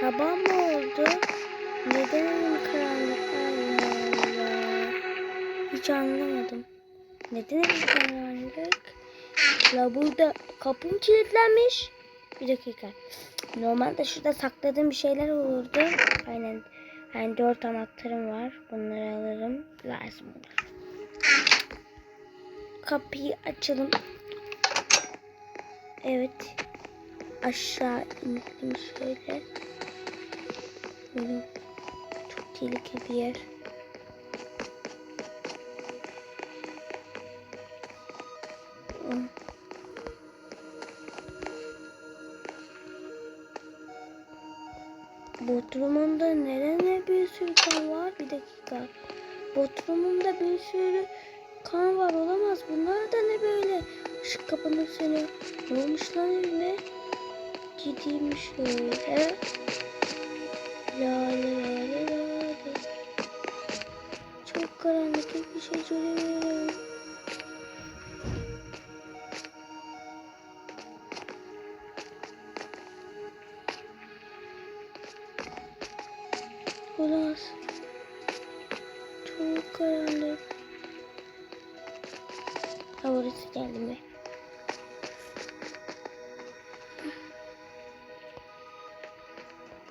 Sabah mı oldu? Neden karanlık? Allah Allah. Hiç anlamadım. Neden karanlık? La burada kapım kilitlenmiş. Bir dakika. Normalde şurada sakladığım bir şeyler olurdu. Aynen. Yani dört anahtarım var. Bunları alırım. Lazım olur. Kapıyı açalım. Evet. Aşağı indim şöyle. Böyle çok tehlikeli bir yer. Hmm. Bodrum'unda neden bir sürü kan var? Bir dakika. Bodrum'unda bir sürü kan var olamaz. Bunlar da ne böyle? Işık kapanır seni. Ne olmuş lan öyle? Gideyim şöyle. La la la. Çok karanlık hiçbir şey göremiyorum. Olamaz. Çok karanlık. Ha geldi mi?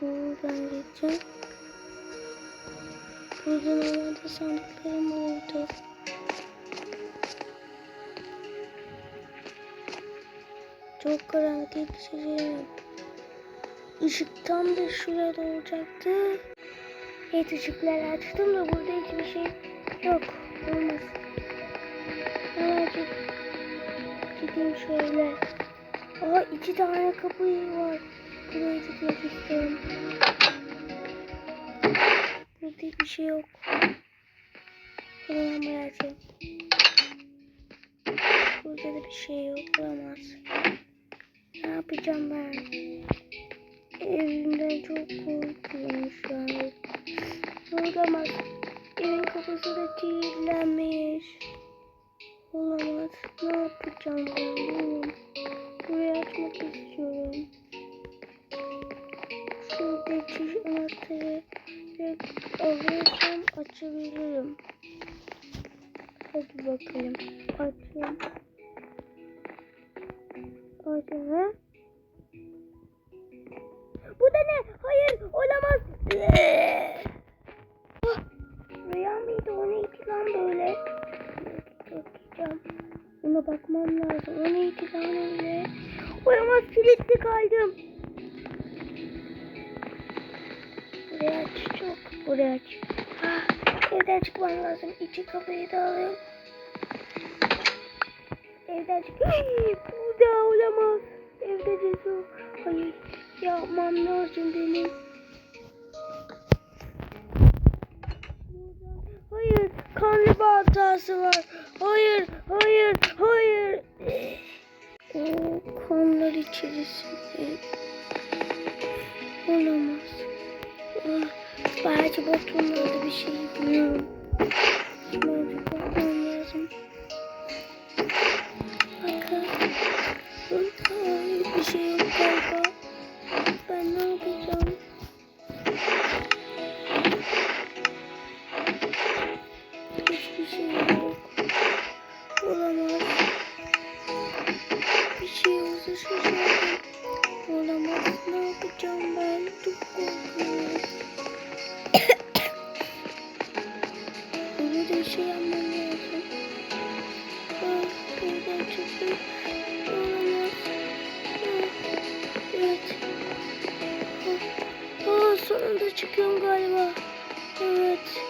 Buradan geçeceğim. Burada normalde sandıklarım olurdu. Çok karanlık hiçbir şey. Işık tam da şurada olacaktı. Evet ışıkları açtım da burada hiçbir şey yok. Olmaz. Hemencik gideyim şöyle. Aa iki tane kapı var. Buraya gitmek istiyorum. Burada hiçbir şey yok. Bırakayım. Burada da bir şey yok. Olamaz. Ne yapacağım ben? Evimden çok korkuyorum şu an. Olamaz. Evin kapısı da kilitlenmiş. Olamaz. Ne yapacağım ben bilmiyorum. Açmak istiyorum. Hadi bakalım. Açayım. Açayım. Bu da ne? Hayır olamaz. Ah, Rüya mıydı? O neydi lan böyle? Bakacağım. Ona bakmam lazım. O neydi lan öyle? Olamaz kilitli kaldım. Buraya aç çok. Buraya aç. Ah, evden çıkmam lazım. İçi kapıyı da alayım. Evden çık. Bu da olamaz. Evde de soğuk. Hayır. Yapmam lazım benim. Hayır. Kanlı bir hatası var. Hayır. Hayır. Hayır. O kanlar içerisinde. Olamaz. Ah, Belki botumlarda bir şey bilmiyorum. Belki bakmam lazım. Hiçbir şey yok. Olamaz. Bir şey olsa şaşırdım. Olamaz. Ne yapacağım ben? Çok korkuyorum. Burada bir şey yapmam lazım. Ah, buradan çıktı. Olamaz. Ah, Evet. Ah, ah, sonunda çıkıyorum galiba. Evet.